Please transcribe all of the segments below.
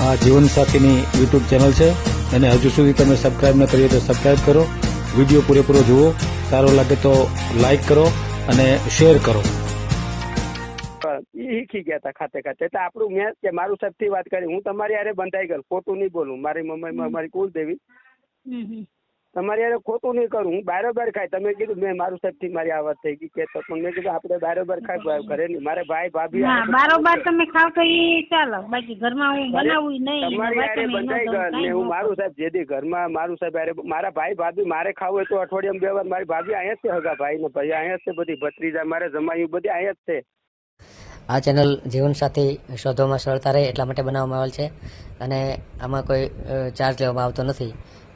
આ જીવનસાથીની YouTube channel છે. અને હજુ સુધી તમે સબસ્ક્રાઈબ ન કરીએ તો સબસ્ક્રાઇબ કરો. વીડિયો પૂરેપૂરો જુઓ. સારો લાગે તો લાઈક કરો અને શેર કરો. એ શીખી ગયા હતા ખાતે ખાતે. એટલે આપણું મેં કે મારું સાહેબથી વાત કરી. હું તમારી યારે બંધાઈ ગયો ખોટું નહીં બોલું. મારી મમ્મી મારી કુલદેવી. હમ હમ. તમારી યાર ખોટું નહીં કરું હું બારોબાર ખાય. તમે કીધું મેં મારું સાહેબથી મારી આ વાત થઈ ગઈ કે તો પણ મેં કીધું આપણે બારોબાર ખાય ભાઈ ઘરે નહીં. મારે ભાઈ ભાભી ના બારોબાર તમે ખાવ તો એ ચાલો. બાકી ઘરમાં હું બનાવું નહીં તમારી હારે બંધાઈ ઘર ને હું મારું સાહેબ જેથી ઘરમાં મારું સાહેબ હારે મારા ભાઈ ભાભી મારે ખાવું હોય તો અઠવાડિયામાં બે વાર મારી ભાભી અહીંયા જ છે હગા ભાઈ ને ભાઈ અહીંયા જ છે બધી ભત્રીજા મારે જમાયું બધી અહીંયા જ છે. આ ચેનલ જીવનસાથી શોધવામાં સરળતા રહે એટલા માટે બનાવવામાં આવેલ છે અને આમાં કોઈ ચાર્જ લેવામાં આવતો નથી.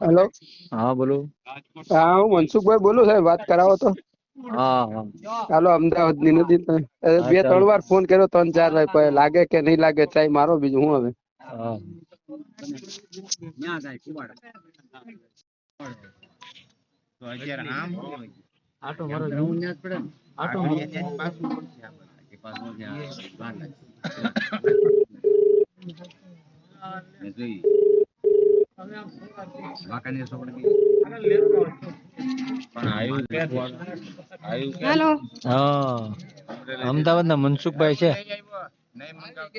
હેલો હા બોલો. હા હું મનસુખભાઈ બોલું સાહેબ વાત કરાવો તો. હા હા. હાલો અમદાવાદની નથી બે ત્રણ વાર ફોન કર્યો ત્રણ ચાર વાર લાગે કે નહીં લાગે ચાઈ મારો બીજું હું હવે? હા. હેલો. હા. અમદાવાદ ના મનસુખભાઈ છે.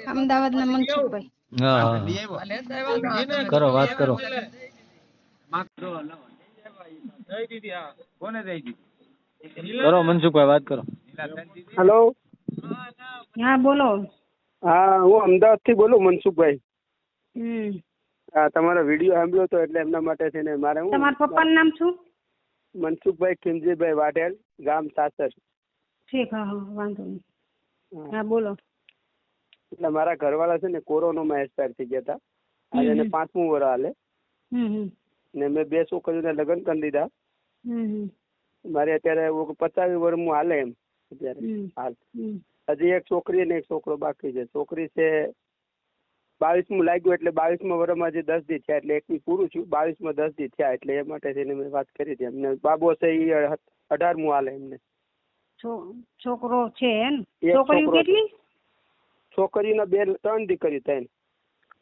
અમદાવાદ ના મનસુખભાઈ. હા કરો વાત કરો. કરો મનસુખભાઈ વાત કરો. હેલો. હા બોલો. હા હું અમદાવાદથી બોલું મનસુખભાઈ. હમ. હા તમારો વીડિયો સાંભળ્યો હતો એટલે એમના માટે થઈને મારે હું તમારા પપ્પાનું નામ શું? મનસુખભાઈ ખીમજીભાઈ વાઢેલ ગામ સાસર. ઠીક હા હા વાંધો નહીં. હા. બોલો. એટલે મારા ઘરવાળા છે ને કોરોનામાં એક્સપાયર થઈ ગયા હતા. આજે એને. પાંચમું વરસ હાલે. ને મેં બે છોકરીઓને લગ્ન કરી દીધા. મારે અત્યારે પચાવી વર્ષ હાલે એમ. અત્યારે હાલ. હજી એક છોકરી અને એક છોકરો બાકી છે. છોકરી છે બાવીસમું લાગ્યું એટલે બાવીસમા વર્ષમાં જે દસ દી થયા એટલે એકવી પૂરું થયું બાવીસમાં દસ દી થયા એટલે એ માટે થઈને મેં વાત કરી હતી એમને. બાબો છે એ અઢારમું હાલે એમને. છોકરો છે હે ને છોકરીઓ કેટલી? છોકરીના બે ત્રણ દીકરી ત્રણ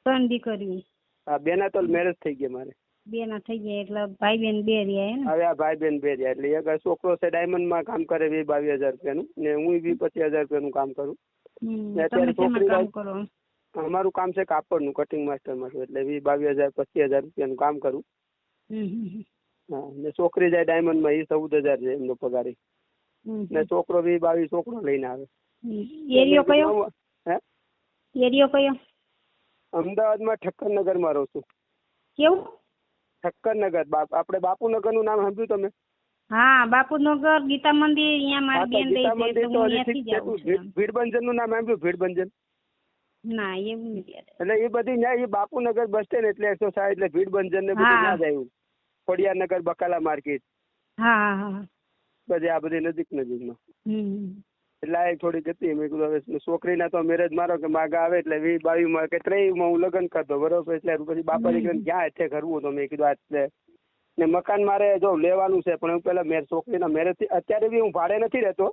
ત્રણ દીકરીઓ. આ બેના તો મેરેજ થઈ ગયા મારે. બે ના થઈ ગયા એટલે ભાઈ બેન બે રહ્યા હવે આ ભાઈ બેન બે રહ્યા એટલે એક છોકરો છે ડાયમંડમાં કામ કરે વીસ બાવીસ હજાર રૂપિયાનું ને હું બી પચીસ હજાર રૂપિયાનું કામ કરું. અત્યારે છોકરી કામ કરો? અમારું કામ છે કાપડનું કટિંગ માસ્ટરમાં એટલે વીસ બાવીસ હજાર પચીસ હજાર રૂપિયાનું કામ કરું. હા ને છોકરી જાય ડાયમંડમાં એ ચૌદ હજાર છે એમનો પગાર. ને છોકરો વીસ બાવીસ છોકરો લઈને આવે. એરિયો કયો? હે? એરિયો કયો? અમદાવાદમાં ઠક્કરનગરમાં રહું છું. કેવું? ઠક્કરનગર બાપ આપણે બાપુનગરનું નામ સાંભળ્યું તમે? હા બાપુનગર ગીતા મંદિર અહીંયા મારી બેન રહી છે મંદિર એટલે હું તો હજી ઠીક ત્યાંથી છે. જ આવું તું છું. ભીડ- ભીડભંજનનું નામ સાંભળ્યું? ભીડભંજન? ના એવું નથી એટલે એ બધી ન્યા એ બાપુનગર બસ સ્ટેન્ડ એટલે એકસો સાઠ એટલે ભીડભંજન ને બધું ના આવ્યું ખોડિયારનગર બકાલા માર્કેટ. હા બધી આ બધી નજીક નજીકમાં. એટલે આ થોડીક હતી મેં કીધું હવે છોકરીના તો મેરેજ મારો કે માગા આવે એટલે વીસ બાવી માં કે ત્રેવીસમાં હું લગ્ન કરતો બરોબર? એટલે પછી બાપા દીકરીને ક્યાં એટલે કરવું તો મેં કીધું આટલે એટલે ને મકાન મારે જો લેવાનું છે પણ હું પેલા મેર છોકરીના મેરેજ અત્યારે બી હું ભાડે નથી રહેતો.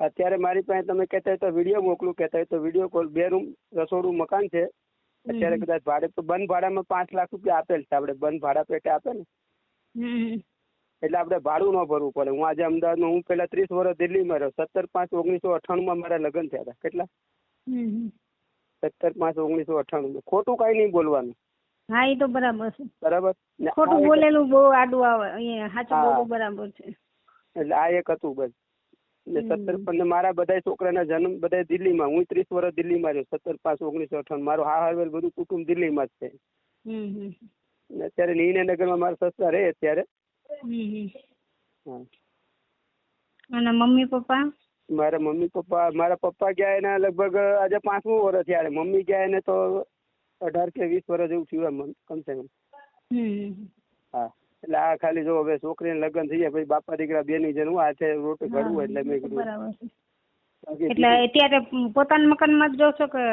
અત્યારે મારી પાસે તમે કહેતા હોય તો વીડિયો મોકલું કહેતા હોય તો વીડિયો કોલ બે રૂમ રસોડું મકાન છે. અત્યારે. કદાચ ભાડે તો બંધ ભાડામાં પાંચ લાખ રૂપિયા આપેલ છે. આપણે બંધ ભાડા પેટે આપે ને. એટલે આપણે ભાડું ન ભરવું પડે. હું આજે અમદાવાદમાં હું પેલા ત્રીસ વર્ષ દિલ્હીમાં રહ્યો. સત્તર પાંચ ઓગણીસો અઠ્ઠાણુંમાં મારા લગ્ન થયા હતા. કેટલા. સત્તર પાંચ ઓગણીસો અઠાણું ખોટું કાંઈ નહીં બોલવાનું. હા એ તો બરાબર છે. બરાબર? ખોટું બોલેલું બહુ આડું આવે. અહીંયા સાચું બોલવું બરાબર છે. એટલે આ એક હતું બસ. ને સત્તર પંદર મારા બધા છોકરાના જન્મ બધા દિલ્હીમાં. હું ત્રીસ વર્ષ દિલ્હીમાં રહ્યો સત્તર પાંચ ઓગણીસો અઠાવન. મારું હા હારવેલ બધું કુટુંબ દિલ્હીમાં જ છે. ને અત્યારે નીનેનગરમાં મારા સસરા રહે અત્યારે. અને મમ્મી પપ્પા? મારા મમ્મી પપ્પા મારા પપ્પા ગયા એના લગભગ આજે પાંચમું વર્ષ થયા મમ્મી ગયા એને તો અઢાર કે વીસ વર્ષ જેવું થયું એમ કમસે કમ. હા. એટલે આ ખાલી જો હવે છોકરીને લગ્ન થઈ જાય પછી બાપા દીકરા બે ની જેમ આ છે રોટી ઘડવું એટલે મેં કીધું. એટલે અત્યારે પોતાના મકાનમાં જ રહો છો કે?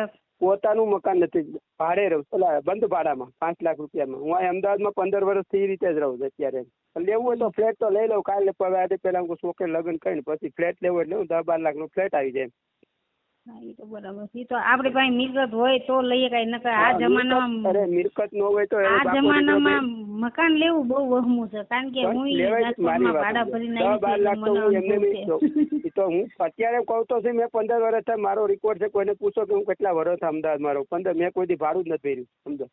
પોતાનું મકાન નથી. ભાડે રહું. પેલા એટલે બંધ ભાડામાં પાંચ લાખ રૂપિયામાં. હું અહીં અમદાવાદમાં પંદર વર્ષથી એ રીતે જ રહું છું અત્યારે. લેવું હોય તો ફ્લેટ તો લઈ લઉં. કાલે આજે પહેલા હું છોકરી લગ્ન કરીને પછી ફ્લેટ લેવું એટલે હું દસ બાર લાખનો ફ્લેટ આવી જાય. હા એ તો બરાબર છે. તો આપણી પાસે મિલકત હોય તો લઈએ કાંઈ નકર આ જમાનામાં અરે મિલકત ન હોય તો આ જમાનામાં મકાન લેવું બહુ વહમું છે કારણ કે હું રાજકોટમાં ભાડા ભરીને આવી બાર લાખ તો હું મને એમને નહીં તો હું અત્યારે કહું તો છે મેં પંદર વર્ષ થાય મારો રેકોર્ડ છે કોઈને પૂછો કે હું કેટલા વર્ષ અમદાવાદ મારો. પંદર મેં કોઈ દી ભાડું જ નથી ભર્યું સમજો.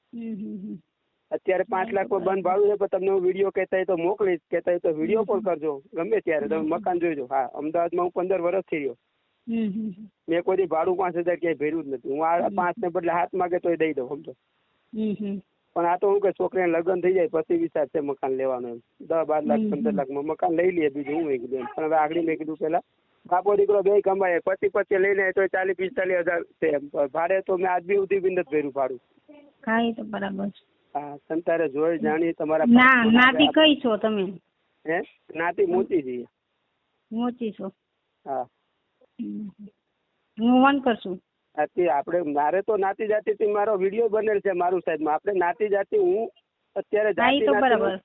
અત્યારે પાંચ લાખ પર બંધ ભાડું છે પણ તમને હું વીડિયો કહેતા તો મોકલીશ કહેતા તો વીડિયો કોલ કરજો. ગમે ત્યારે તમે મકાન જોઈજો હા અમદાવાદમાં હું પંદર હમ હમ હમ. મેં કોઈ દી ભાડું પાંચ હજાર ક્યાંય ભર્યું જ નથી. હું આ પાંચ ને બદલે હાથ માગે તોય દઈ દઉં સમજો. પણ આ તો હું કે છોકરીને લગ્ન થઈ જાય પછી વિચાર છે મકાન લેવાનો એમ. દસ બાર લાખ પંદર પંદર લાખમાં મકાન લઈ લઈએ બીજું હું કીધું એમ. પણ હવે આગળ મેં કીધું પેલા બાપો દીકરો બે કમાય પછી પછી લઈને તો ચાલીસ પિસ્તાલીસ હજાર છે એમ. ભાડે તો મેં આજ બી સુધી બી નથી ભર્યું ભાડું. હા તો બરાબર હા તમે તારે જોઈ જાણી તમારા ના નાતી કઈ છો તમે? હે? નાતી મોતી છીએ. મોચી છો. હા. હું વન કરશું. આથી આપણે મારે તો નાતી જાતિથી મારો વીડિયો બનેલ છે મારું સાહેબ. આપણે નાતી જાતિ હું અત્યારે જાતિ તો બરાબર.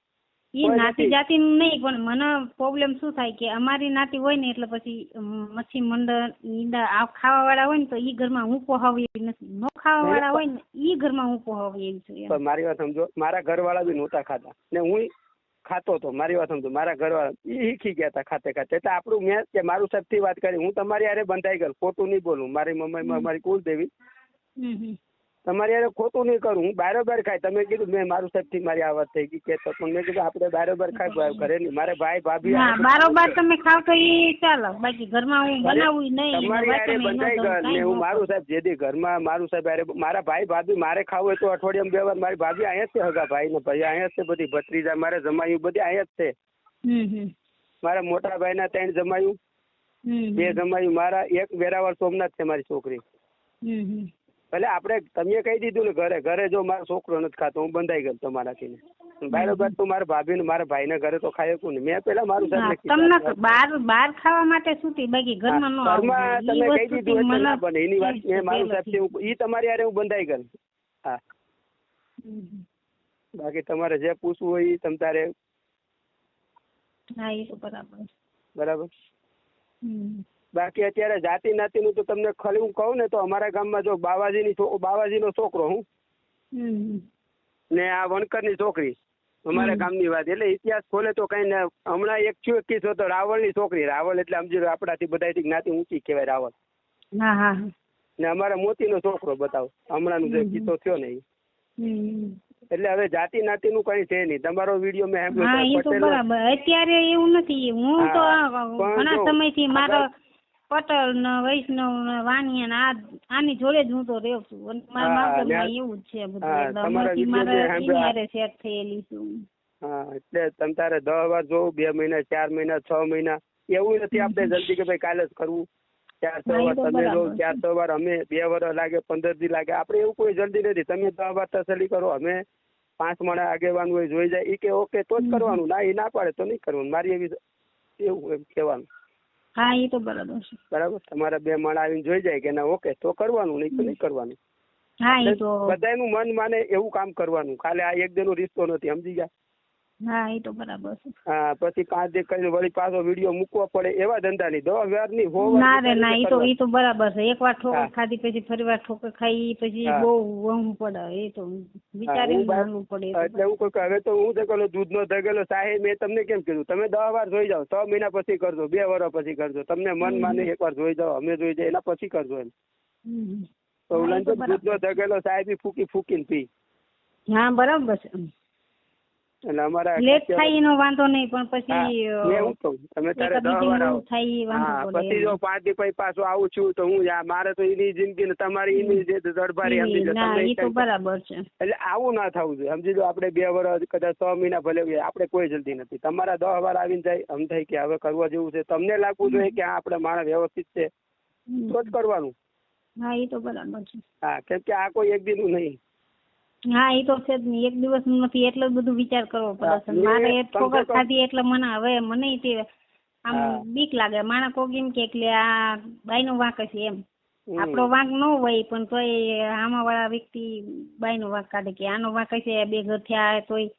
એ નાતી જાતિ નહીં પણ મને પ્રોબ્લેમ શું થાય કે અમારી નાતી હોય ને એટલે પછી મચ્છી મંડળ ઈંડા આ ખાવા વાળા હોય ને તો ઈ ઘરમાં હું પોહાવી એવી નથી. નો ખાવા વાળા હોય ને ઈ ઘરમાં હું પોહાવી એવી છું મારી વાત સમજો મારા ઘર વાળા બી નહોતા ખાતા. ને હું ખાતો હતો મારી વાત સમજો મારા ઘરવાળા ઈ શીખી ગયા હતા ખાતે ખાતે. એટલે આપણું મેં કે મારું સાહેબથી વાત કરી હું તમારી હારે બંધાઈ ગયો ખોટું નહીં બોલું. મારી મમ્મી મારી કુલદેવી. તમારી યાર ખોટું નહીં કરું હું બારોબાર ખાય. તમે કીધું મેં મારું સાહેબથી મારી આ વાત થઈ ગઈ કે તો પણ મેં કીધું આપણે બારોબાર ખાય ઘરે નહીં. મારે ભાઈ ભાભી બારોબાર તમે ખાવ તો એ ચાલો. બાકી ઘરમાં હું બનાવું નહીં તમારી યારે બંધાઈ ગયો ને હું મારું સાહેબ જેથી ઘરમાં મારું સાહેબ યારે મારા ભાઈ ભાભી મારે ખાવું હોય તો અઠવાડિયામાં બે વાર મારી ભાભી અહીંયા જ છે હગા ભાઈ ને ભાઈ અહીંયા જ છે બધી ભત્રીજા મારે જમાયું બધી અહીંયા જ છે. મારા મોટા ભાઈ ના ત્રણ જમાયું બે જમાયું મારા એક વેરાવળ સોમનાથ છે મારી છોકરી. એટલે આપણે તમે કહી દીધું ને ઘરે ઘરે જો મારો છોકરો નથી ખાતો હું બંધાઈ ગયો તમારાથી ને બરાબર તો મારા ભાભી ને મારા ભાઈ ઘરે તો ખાય કોને? મેં પેલા મારું સાહેબ તમને બહાર બહાર ખાવા માટે છૂટી બાકી ઘરમાં નો ઘરમાં તમે કહી દીધું એટલે ના બને એની વાત મેં મારું. સાહેબ ઈ તમારી હારે હું બંધાઈ ગયો. હા. બાકી તમારે જે પૂછવું હોય એ તમ તારે. હા એ તો બરાબર. બરાબર? હમ. બાકી અત્યારે જાતિ નાતિનું તો તમને ખાલી હું કહું ને તો અમારા ગામમાં જો બાવાજીની છો- બાવાજીનો છોકરો હું. ને આ વણકરની છોકરી. અમારા ગામની વાત. એટલે ઇતિહાસ ખોલે તો કઈ ને હમણાં એક થયો કિસ્સો તો રાવળની છોકરી. રાવળ એટલે સમજી આપણાથી બધાથી જ્ઞાતિ ઊંચી કહેવાય રાવળ. ને અમારા મોતીનો છોકરો બતાવો. હમણાંનો જે કિસ્સો થયો ને એટલે હવે જાતિ નું કઈ છે નહીં. તમારો વીડિયો મેં હા એ તો બરાબર. અત્યારે એવું નથી. હું તો ઘણા સમયથી મારો પટેલ ને વૈષ્ણવ ને વાણિયા ને આ આની જોડે જ હું તો રહું છું. અને મારા માવતરમાં એવું જ છે બધું. મારે એની હારે સેટ થયેલી છું. હા એટલે તમ તારે દસ વાર જોવું બે મહિના ચાર મહિના છ મહિના એવું નથી આપણે જલ્દી કે ભાઈ કાલે જ કરવું. ચાર છ વાર તમે જો ચાર છ. વાર અમે બે વાર લાગે પંદર દી લાગે. આપણે એવું કોઈ જલ્દી નથી. તમે દસ વાર તસલી કરો. અમે પાંચ માણા આગેવાન હોય જોઈ જાય. એ કે ઓકે તો જ કરવાનું. ના એ ના પાડે તો નહીં કરવાનું. મારી એવી એવું એમ કહેવાનું. હા એ તો બરાબર છે. બરાબર? તમારા બે માળ આવીને જોઈ જાય કે ના ઓકે તો કરવાનું નહીં તો નહીં કરવાનું. હા એ તો બધાનું મન માને એવું કામ કરવાનું. કાલે આ એક દિનનો રિશ્તો નથી સમજી ગયા? હા એ તો બરાબર છે. હા પછી પાંચ કરીને વળી પાછો વીડિયો મૂકવો પડે એવા ધંધા નહીં દવા વ્યાજની હો ના રે ના એ તો એ તો બરાબર છે. એકવાર ઠોકર ખાધી પછી ફરી વાર ઠોકર ખાઈ પછી બહુ વહું પડે. એ તો વિચારી હું પડે એટલે હું કોઈ હવે તો હું તો દૂધ નો ધગેલો સાહેબ મેં તમને કેમ કીધું? તમે દસ વાર જોઈ જાઓ છ મહિના પછી કરજો બે વર્ષ પછી કરજો. તમને મન માને એકવાર જોઈ જાઓ અમે જોઈ જાય એના પછી કરજો એમ. તો હા, એ તો દૂધ નો ધગેલો સાહેબ ફૂકી ફૂકીને પી. હા બરાબર છે. એટલે અમારા લેટ થાય એનો વાંધો નહીં પણ પછી મેં હું કહું તમે તારે દસ વાર આવો. થાય હા પછી જો પાંચ દી પછી પાછું આવું છું તો હું મારે તો એની જિંદગી ને તમારી એની જે દડબારી સમજી લો ના એ તો બરાબર છે. એટલે આવું ના થવું જોઈએ. સમજી લો આપણે બે વર્ષ કદાચ છ મહિના ભલે આપણે કોઈ જલ્દી નથી. તમારા દસ વાર આવીને જાય આમ થાય કે હવે કરવા જેવું છે તમને લાગવું જોઈએ કે આ આપણે માણસ વ્યવસ્થિત છે. તો જ કરવાનું. હા એ તો બરાબર છે. હા કેમ કે આ કોઈ એક દીનું નહીં. હા એ તો છે જ નહીં એક દિવસ નથી એટલો બધું વિચાર કરવો પડે છે. મારે એક ઠોકર ખાધી એટલે મને હવે મને તે આમ બીક લાગે. માણસ કોક એમ કે એટલે આ બાઈનો વાંક છે એમ. આપડો આપણો વાંક ન હોય પણ તોય આમાં વાળા વ્યક્તિ બાઈ નો વાંક કાઢે કે આનો વાંક છે બે ઘર થયા તોય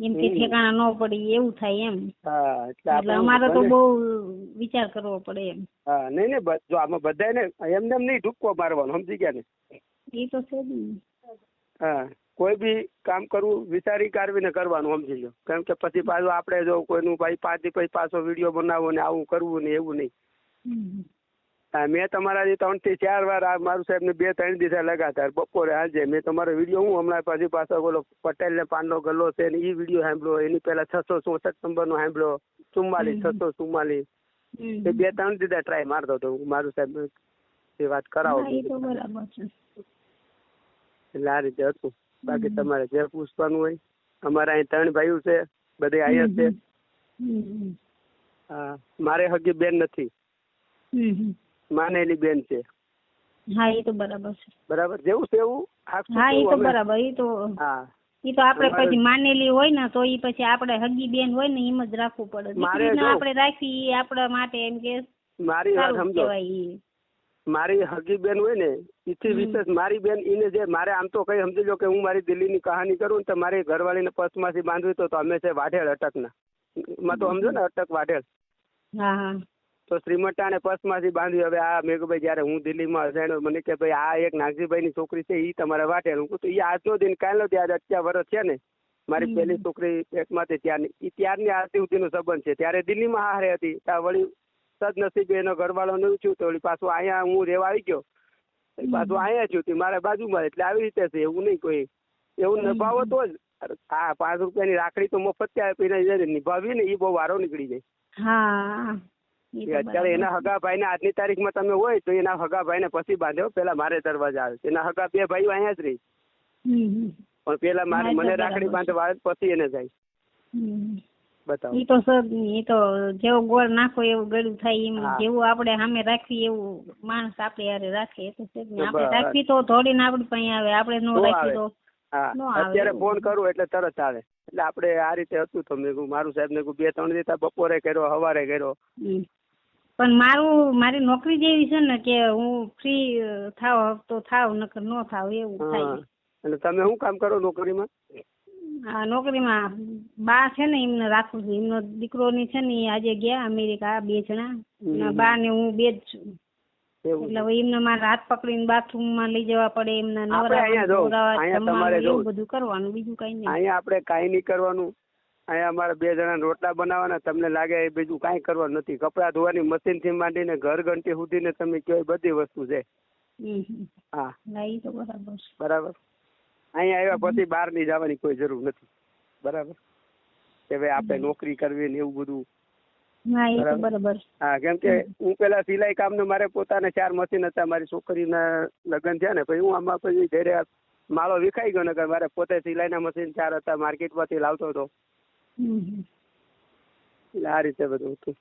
એમ કે ઠેકાણા ન પડી એવું થાય એમ. એટલે અમારે તો બહુ વિચાર કરવો પડે એમ. હા નહીં નહીં જો આમાં બધાને એમને એમ નહીં ઢુક્કો મારવાનો સમજી ગયા ને? એ તો છે જ ને. હા. કોઈ બી કામ કરવું વિચારી કાઢવીને કરવાનું સમજી લો. કેમ કે પછી પાછું આપણે જો કોઈનું ભાઈ પાછી પછી પાછો વીડિયો બનાવવો ને આવું કરવું ને એવું નહીં. મેં તમારાથી ત્રણથી ચાર વાર આ મારું સાહેબ ને બે ત્રણ દિવસે લગાતાર બપોરે હાજે મેં તમારો વીડિયો હું હમણાં પછી પાછો બોલો પટેલ ને પાનનો ગલ્લો છે ને એ વીડિયો સાંભળ્યો એની પહેલા છસો ચોસઠ નંબર નો સાંભળ્યો ચુમ્માલીસ. છસો ચુમ્માલીસ. એ બે ત્રણ દીધા ટ્રાય મારતો હતો હું મારું સાહેબ એ વાત કરાવો એટલે આ રીતે હતું. બાકી તમારે જે પૂછવાનું હોય અમારા અહીં ત્રણ ભાઈઓ છે બધે અહીંયા છે. હા મારે હગી બેન નથી. માનેલી બેન છે. હા એ તો બરાબર છે. બરાબર? જેવું છે એવું? હા એ તો બરાબર એ તો હા. એ તો આપણે પછી માનેલી હોય ને તો એ પછી આપણે હગી બેન હોય ને એમ જ રાખવું પડે. દીકરીને આપણે રાખવી એ આપણા માટે એમ કે મારી વાત સમજો. મારી હગી બેન હોય ને ઈથી વિશેષ મારી બેન એને જે મારે આમ તો કઈ સમજી લો કે હું મારી દિલ્હીની કહાની કરું ને તો મારી ઘરવાળીને પસમાંથી બાંધવી તો તો અમે છે વાઢેળ અટકના. માં તો સમજો ને અટક વાઢેળ તો શ્રીમટ્ટા ને શ્રીમટાને પસમાંથી બાંધ્યું. હવે આ મેઘભાઈ જયારે હું દિલ્હીમાં અજાણ્યો મને કે ભાઈ આ એક નાગજીભાઈની છોકરી છે એ તમારે વાટેલ હું તો એ આજનો દિન કાલનો દી આજે અત્યાર વર્ષ છે ને મારી. પહેલી છોકરી એકમાંથી ત્યારની એ ત્યારની આરતી સુધીનો સંબંધ છે. ત્યારે દિલ્હીમાં હારે હતી. ત્યાં વળી સદનસીબે એનો ઘરવાળો નહીં છું તો પાછું અહીંયા હું રહેવા આવી ગયો. પાછું અહીંયા છું મારા બાજુમાં એટલે આવી રીતે છે એવું નહીં કોઈ. એવું. નિભાવો તો જ. હા પાંચ રૂપિયાની રાખડી તો મફત ત્યાં નિભાવી ને એ બહુ વારો નીકળી જાય. હા અત્યારે એના હગા ભાઈ ને આજની તારીખમાં તમે હોય તો એના હગા ભાઈ ને પછી બાંધ્યો પેલા મારે દરવાજા આવે એના હગા બે ભાઈઓ અહીંયા જ રહી. પણ પેલા મારે તો મને રાખડી. બાંધવા આવે પછી એને જાય. બતાવો. ઈ તો સર ઈ તો જેવો ગોળ નાખો એવું ગળું થાય એમ જેવું આપણે સામે રાખવી એવું માણસ આપણે યારે રાખે. એ તો સર આપણે. રાખવી તો થોડીને આપણી પાસે આવે. આપણે નો રાખવી તો હા. અત્યારે ફોન કરું એટલે તરત આવે. એટલે આપણે આ રીતે હતું તો મેં મારું સાહેબ ને બે ત્રણ દિવસ બપોરે કર્યો સવારે કર્યો. પણ મારું મારી નોકરી જેવી છે ને કે હું ફ્રી થાવ તો થાવ નકર ન થાવ એવું થાય. એટલે તમે શું કામ કરો નોકરીમાં? આ નોકરીમાં બા છે ને એમને રાખું છું. એમનો દીકરોની છે ને આજે ગયા અમેરિકા બે જણા. બા ને હું બે જ છું. એટલે હવે એમને મારે હાથ પકડીને બાથરૂમમાં લઈ જવા પડે એમને તમારે બધું કરવાનું બીજું કઈ નહીં. અહીંયા આપણે કઈ નહીં કરવાનું. અહીંયા અમારે બે જણા રોટલા બનાવવાના તમને લાગે એ બીજું કાંઈ કરવાનું નથી. કપડાં ધોવાની મશીનથી માંડીને ઘર ઘંટી સુધીને તમે કયો બધી વસ્તુ છે. હા. તો બરાબર બરાબર. અહીંયા આવ્યા પછી બહારની જવાની કોઈ જરૂર નથી. બરાબર? કે ભાઈ આપણે નોકરી કરવી ને એવું બધું. બરાબર. બરાબર. હા કેમ કે હું પેલા સિલાઈ કામ ને મારે પોતાને ચાર મશીન હતા મારી છોકરીના લગ્ન થયા ને પછી હું આમાં પછી ઘરે માળો વિખાઈ ગયો ને મારે પોતે સિલાઈના મશીન ચાર હતા માર્કેટમાંથી લાવતો હતો. એટલે આ રીતે બધું હતું.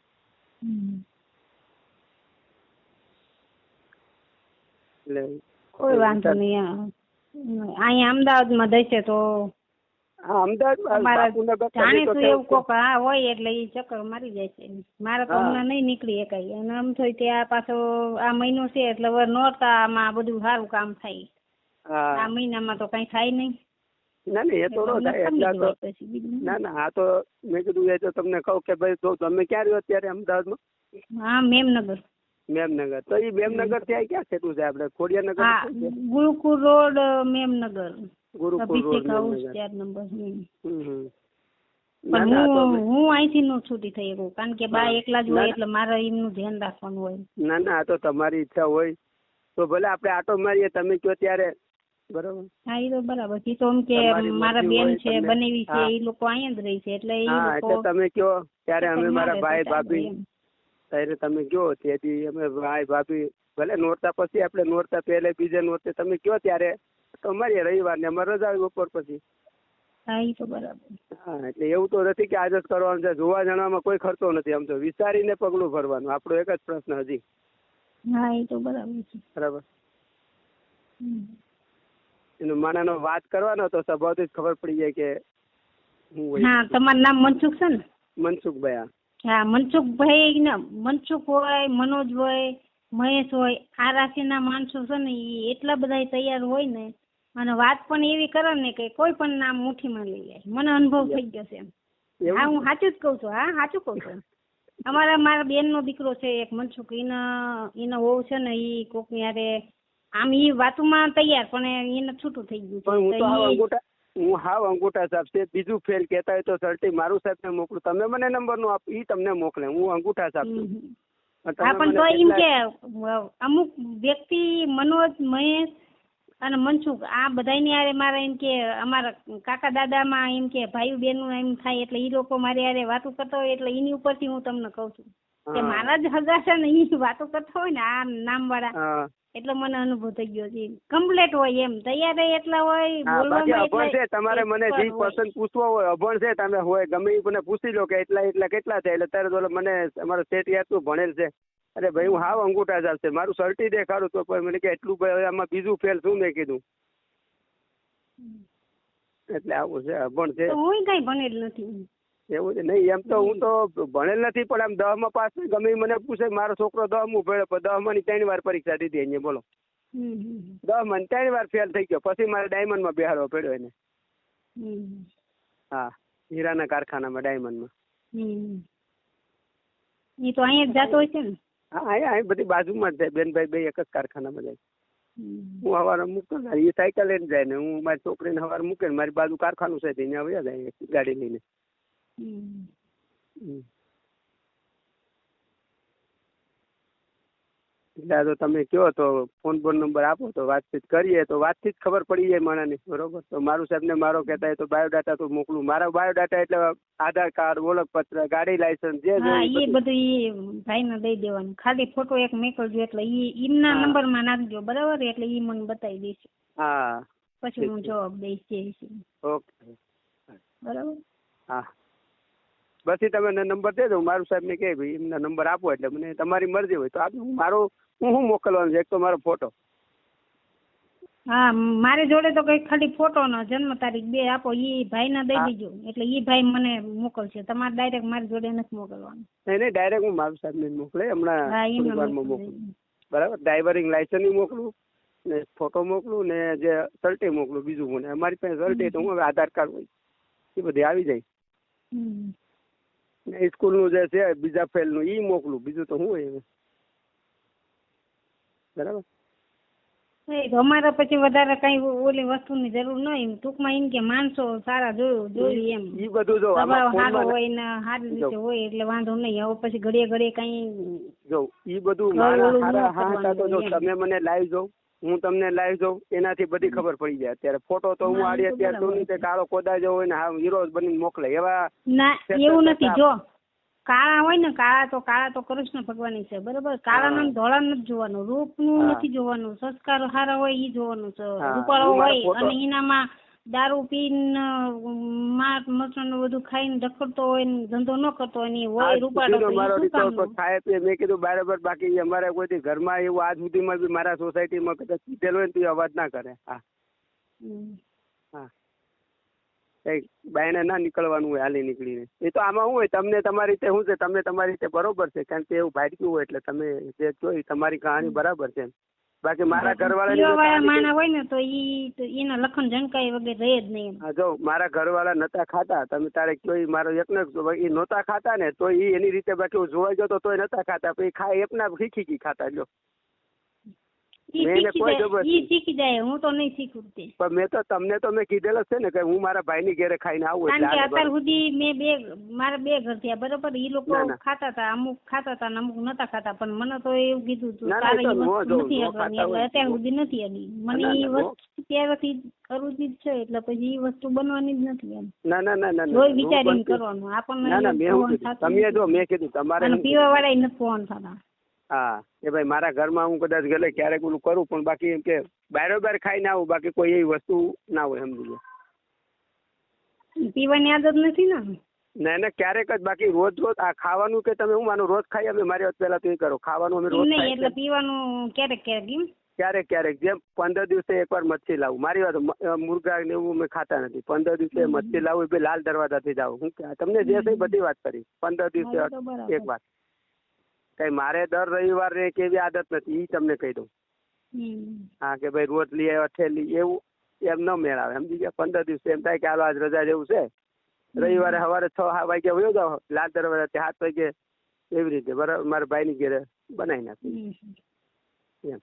એટલે કોઈ વાંધો નહીં. અહીંયા અમદાવાદમાં દેશે તો જાણીતું એવું કોક હા હોય એટલે એ ચક્કર મારી જાય છે. મારે તો હમણાં નહીં નીકળી એકાઈ. અને આમ થોય પાછો આ મહિનો છે એટલે હવે નોરતામાં બધું સારું કામ થાય. આ મહિનામાં તો કઈ થાય નહીં. ના ના એ તો એટલે થાય. એટલા તો દેવાય પછી બીજું. ના ના આ તો મેં કીધું એ તો તમને કહું કે ભાઈ તો તમે ક્યાં રહ્યો અત્યારે અમદાવાદમાં? હા મેમનગર. મેમનગર. તો એ મેમનગર ત્યાં ક્યાં છેટું છે આપણે ખોડિયાનગર હા? ગુરુકુળ રોડ મેમનગર. ગુરુકુલ રોડ ચાર નંબર હમ. હમ, હમ. ના પણ હું હું અહીંથી નો છૂટી થઈ શકું કારણ કે બા એકલા જ હોય એટલે મારે એમનું ધ્યાન રાખવાનું હોય. ના ના આ તો તમારી ઈચ્છા હોય. તો ભલે આપણે આટો મારીએ તમે કયો ત્યારે? બરોબર? હા એ તો બરાબર. છે તો એમ કે મારા બેન છે બનેવી છે એ લોકો અહીંયા જ રહી છે એટલે એ લોકો તમે કયો? ત્યારે અમે મારા ભાઈ ભાભી. ત્યારે તમે કયો તેથી અમે ભાઈ ભાભી ભલે નોરતા પછી આપણે નોરતા પહેલે બીજે નોરતે તમે કયો ત્યારે તો મારીએ રવિવાર ને અમારે રજા આવી બપોર પછી. હા એ તો બરાબર. હા એટલે એવું તો નથી કે આજે જ કરવાનું છે જોવા જાણવામાં કોઈ ખર્ચો નથી આમ તો વિચારીને પગલું ભરવાનું આપણો એક જ પ્રશ્ન હજી. હા એ તો બરાબર છે. બરાબર. એનો માણાનો વાત કરવાનો તો સ્વભાવથી જ ખબર પડી જાય કે હું હા તમારું નામ મનસુખ છે ને મનસુખભાઈ હા. હા મનસુખભાઈ ને મનસુખ હોય મનોજ હોય મહેશ હોય આ રાશિના માણસો છે ને એ એટલા બધા તૈયાર હોય ને અને વાત પણ એવી કરે ને કે કોઈ પણ નામ મુઠ્ઠીમાં લઈ લે મને અનુભવ થઈ ગયો છે એમ. હા હું સાચું જ કહું છું હા સાચું કહું છું. અમારા મારા બેનનો દીકરો છે એક મનસુખ. એના એના વહુ છે ને એ કોક યારે આમ એ વાતોમાં તૈયાર પણ એને છૂટું થઈ ગયું છે. હાવ હું હાવ અંગૂઠા સાહેબ છે. બીજું ફેલ કહેતા હોય તો સર્ટી મારું સાહેબને મોકલું. તમે મને નંબર નો આપ ઈ તમને મોકલે. હું અંગૂઠા સાહેબ છું. હા પણ તો એમ કે અમુક વ્યક્તિ મનોજ મહેશ અને મનસુખ આ બધાની હારે મારા એમ કે અમારા કાકા દાદામાં એમ કે ભાઈ બહેનો એમ થાય એટલે ઈ લોકો મારી આરે વાતો કરતા હોય એટલે એની ઉપરથી હું તમને કહું છું કે મારા જ હગા છે ને ઈ વાતો કરતા હોય ને આ નામ વાળા હા. એટલે મને અનુભવ થઈ ગયો છે. કમ્પ્લેટ હોય એમ. તૈયાર એટલા હોય બાકી અભણ છે તમારે મને જે પસંદ પૂછવો હોય અભણ છે તમે હોય ગમે એ મને પૂછી લો કે એટલા એટલા કેટલા છે એટલે ત્યારે બોલો મને અમારો સેટ યાદ ભણેલ છે. અરે ભાઈ હું હાવ અંગૂઠા ચાલશે મારું સર્ટી દેખાડું તો પણ મને કે એટલું ભાઈ આમાં બીજું ફેલ શું મેં કીધું? એટલે આવું છે અભણ છે. હું કઈ ભણેલ નથી. એવું છે. નહીં એમ તો હું તો ભણેલ નથી પણ આમ દહમાં પાસ થઈ ગમે મને પૂછે મારો છોકરો દહમું ભણ્યો પણ દહમાં ની ત્રણ વાર પરીક્ષા દીધી અહીંયા બોલો. હમ હમ દહમાં ની ત્રણ વાર ફેલ થઈ ગયો પછી મારે ડાયમંડમાં બેહાડવો પડ્યો એને. હા હીરાના કારખાનામાં ડાયમંડમાં માં. ઈ તો અહીંયા જ જાતો હોય છે ને? હા અહીંયા અહીં બધી બાજુમાં જ જાય બેનભાઈ બે એક જ કારખાનામાં જાય. હું હવારે મૂકતો એ સાયકલ લઈને જાય ને હું મારી છોકરીને સવારે મૂકે મારી બાજુ કારખાનું છે ત્યાં આવ્યા જાય ગાડી લઈને. હમ. હમ. એટલે તો તમે કહો તો ફોન બોન નંબર આપો તો વાતચીત કરીએ તો વાતથી જ ખબર પડી જાય માણાની બરોબર? તો મારું સાહેબને મારો કહેતા હોય તો બાયોડાટા તો મોકલું. મારા બાયોડાટા એટલે આધાર કાર્ડ ઓળખપત્ર ગાડી લાયસન્સ જે હા એ બધું. એ ભાઈને દઈ દેવાનું. ખાલી ફોટો એક મોકલજો એટલે એ એમના. નંબરમાં નાખજો બરાબર? એટલે એ મને બતાવી દેશે. હા પછી હું. જવાબ દઈશ જે ઓકે. બરાબર? હા. પછી તમે નંબર દેજો મારું સાહેબને કહે ભાઈ એમના નંબર આપો એટલે મને તમારી મરજી હોય તો આપી હું મારો હું શું મોકલવાનું છે? એક તો મારો ફોટો. હા મારી જોડે તો કઈ ખાલી ફોટો નો જન્મ તારીખ બે આપો ઈ ભાઈને દઈ. દેજો. એટલે ઈ ભાઈ મને મોકલશે. તમારે ડાયરેક્ટ મારી જોડે નથી મોકલવાનું. નહીં નહીં ડાયરેક્ટ હું મારું સાહેબને ને મોકલે. હમણાં મોકલું. બરાબર? ડ્રાઈવરિંગ લાયસન્સ મોકલું ને ફોટો મોકલું ને જે સર્ટે મોકલું બીજું મને. અમારી પાસે સર્ટે તો હું આધાર કાર્ડ હોય. એ બધી આવી જાય. ને સ્કૂલનું જે છે બીજા ફેલનું ઈ મોકલું. બીજું તો શું હોય બરાબર? અમારે પછી વધારે કઈ ઓલી વસ્તુની જરૂર નહીં ટૂંકમાં એમ કે માણસો સારા જોયું જોયું એમ. ઈ બધું જો સ્વભાવ સારો હોય ને સારી રીતે હોય એટલે વાંધો નહીં. હવે પછી ઘડીએ ઘડીએ કઈ જો ઈ બધું મારા ઓલું હા તો જો તમે મને લાવી જો હું તમને લાઈવ જોઉં એનાથી બધી ખબર પડી જાય. અત્યારે ફોટો તો હું આડી એ તો અત્યારે શું તે કાળો કોદા જેવો હોય ને હા હીરો બની મોકલે. એવા ના એવું નથી. જો કાળા હોય ને કાળા તો કાળા તો કૃષ્ણ ભગવાન છે. બરોબર? કાળા નું ધોળા નથી જોવાનું. રૂપનું નથી જોવાનું. સંસ્કાર સારા હોય ઈ જોવાનું છે. રૂપાળો હોય અને એનામાં દારૂ પીને માર મસણ બધું ખાઈને ડખડતો હોય ને ધંધો ન કરતો હોય ને હોય ઈ મારો દીકરો તો ખાય પીએ મેં કીધું બરાબર બાકી અમારે કોઈ ઘરમાં એવું આજ સુધીમાં બી મારા સોસાયટીમાં કદાચ પીધેલો હોય ને તો અવાજ ના કરે. હા. હા. કઈ બાયણે ના નીકળવાનું હોય હાલી નીકળીને. એ તો આમાં શું હોય તમને તમારી રીતે શું છે? તમને તમારી રીતે બરોબર છે. કારણ કે એવું ભાડક્યું હોય એટલે તમે જે જોઈ તમારી કહાણી બરાબર છે બાકી મારા ઘરવાળા માણસ હોય ને તો ઈ તો એના લખન જણકાઈ વગર રહે જ નહીં જો મારા ઘરવાળા નતા ખાતા તમે તારે કયો ઈ મારો એક ને નતા ખાતા ને તો ઈ એની રીતે બાકી હું જોવા ગયો તો તોય નતા ખાતા પછી ખાય એકના ખીખી ખાતા જો ઈ મેં શીખી જાય હું તો નહીં શીખું તે. પણ મેં તો તમને તો મેં કીધેલ છે ને કે હું મારા ભાઈની ઘેરે ખાઈને આવું કારણ કે અત્યાર સુધી મેં બે મારા બે ઘર થયા બરોબર? ઈ લોકો ના, ના. ખાતા હતા અમુક ખાતા હતા ને અમુક નતા ખાતા પણ મને તો એવું કીધું હતું તારે ઈ વસ્તુ નથી. એટલે અત્યાર સુધી નથી અડી મને ઈ વસ્તુ ત્યારથી અરુચિ જ છે એટલે પછી ઈ વસ્તુ બનવાની જ નથી એમ. ના ના ના ના કોઈ વિચારીને કરવાનું આપણને ના ના મેં કીધું તમે જો મેં કીધું તમારે પીવા વાળા નથી ફોન થતા. હા એ ભાઈ મારા ઘરમાં હું કદાચ ગલે ક્યારેક ઓલું કરું પણ બાકી એમ કે બારોબાર ખાઈને આવું બાકી કોઈ એવી વસ્તુ ના હોય સમજી લો. પીવાની આદત નથી ને? ના ના ક્યારેક જ બાકી રોજ રોજ આ ખાવાનું કે તમે હું માનું રોજ ખાઈ અમે મારી વાત પહેલા તો એ કરો ખાવાનું અમે રોજ નહીં એટલે પીવાનું ક્યારેક ક્યારેક ક્યારેક ક્યારેક જેમ પંદર દિવસે એકવાર મચ્છી લાવું. મારી વાત મુર્ગા ને એવું અમે ખાતા નથી. પંદર દિવસે મચ્છી લાવું એ લાલ દરવાજાથી જાવ હું તમને જે છે બધી વાત કરી. પંદર દિવસે. એક વાર કઈ મારે દર રવિવારે કે એવી આદત નથી ઈ તમને કહી દઉં. હા કે ભાઈ રોજ અઠેલી એવું એમ ન મેળ આવે સમજી ગયા? પંદર દિવસે એમ થાય કે હાલો આજ રજા જેવું છે. રવિવારે સવારે છ હા વાગે વયો જાઓ. લાલ દરવાજાથી સાત વાગે એવી રીતે. બરાબર મારા ભાઈની ઘેરે બનાવી નાખી. એમ.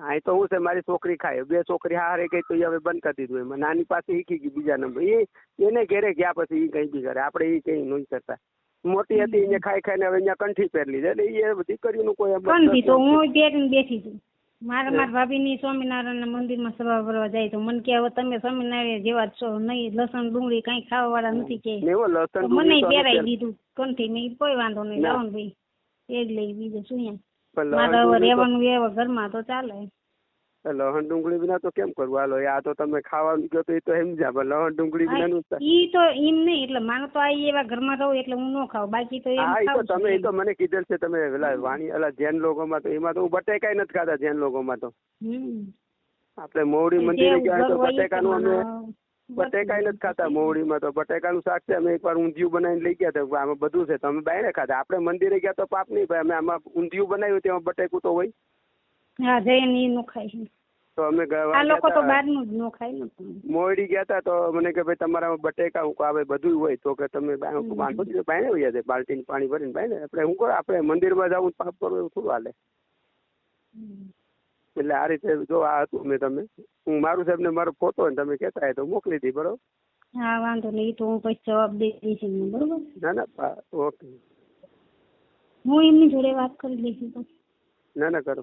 હા એ તો હું છે મારી છોકરી ખાય. બે છોકરી હારે ગઈ તો એ હવે બંધ કરી દીધું એમાં. નાની પાસે શીખી ગઈ બીજા નંબર. એ એને ઘેરે ગયા પછી એ કઈ બી કરે. આપણે એ કઈ નહીં કરતા. મોટી હતી એને ખાઈ ખાઈને હવે અહીંયા કંઠી પહેરલી છે એટલે એ દીકરીનું કોઈ કંઠી તો હું પહેરીને બેઠી છું. મારે મારા ભાભીની સ્વામિનારાયણ મંદિરમાં સભા ભરવા જાય તો મને કે હવે તમે સ્વામિનારાયણ જેવા જ છો. નહીં લસણ ડુંગળી કઈ ખાવા વાળા નથી કે. મને પહેરાઈ દીધું કંઠી મેં કોઈ વાંધો નહીં. ને. ભાઈ એ જ લઈ બીજું શું પણ મારે હવે રહેવાનું એવા ઘરમાં તો ચાલે. લહણ ડુંગળી વિના તો કેમ કરવું? હાલો આ તો તમે ખાવાનું કહો તો એ તો સમજ્યા પણ લહણ ડુંગળી વિના નું ઈ તો એમ નહીં એટલે મારે તો આ એવા ઘરમાં રહું એટલે હું ન ખાવ બાકી તો એમ હા એ તો તમે એ તો મને કીધેલ છે તમે પેલા વાણી એલા જૈન લોકોમાં તો એમાં તો હું બટેકાય નથી ખાતા જૈન લોકોમાં તો. આપણે મોવડી મંદિરે ગયા તો બટેકા બટેકાનું અમે બટેકાય નથી ખાતા મોવડીમાં તો. બટેકાનું શાક છે અમે એકવાર ઊંધિયું બનાવીને લઈ ગયા હતા. આમાં બધું છે. તમે બાયણે ખાતા આપણે મંદિરે ગયા તો પાપ નહીં ભાઈ. અમે આમાં ઊંધિયું બનાવ્યું તેમાં બટેકું તો હોય. હા જઈને ઈ નો ખાય તો અમે ગયા આ લોકો તો હતા, બહારનું જ નો ખાય ને પણ. ગયા હતા તો મને કે ભાઈ તમારામાં બટેકા હું આવે બધું હોય. તો કે તમે બાંધો જાય બાલ્ટીને પાણી ભરીને બાયણે. આપણે હું કહું આપણે મંદિરમાં જવું પાપ કરવું એવું થોડું હાલે. એટલે આ રીતે જો આ હતું મેં તમે. હું મારું સાહેબને મારો ફોટો ને તમે કહેતા હોય તો મોકલી દી બરોબર? હા વાંધો નહીં તો હું પછી જવાબ દઈ દઈશ એમને બરોબર? ના ના ઓકે. હું એમની જોડે વાત કરી લઈશ ના ના કરો.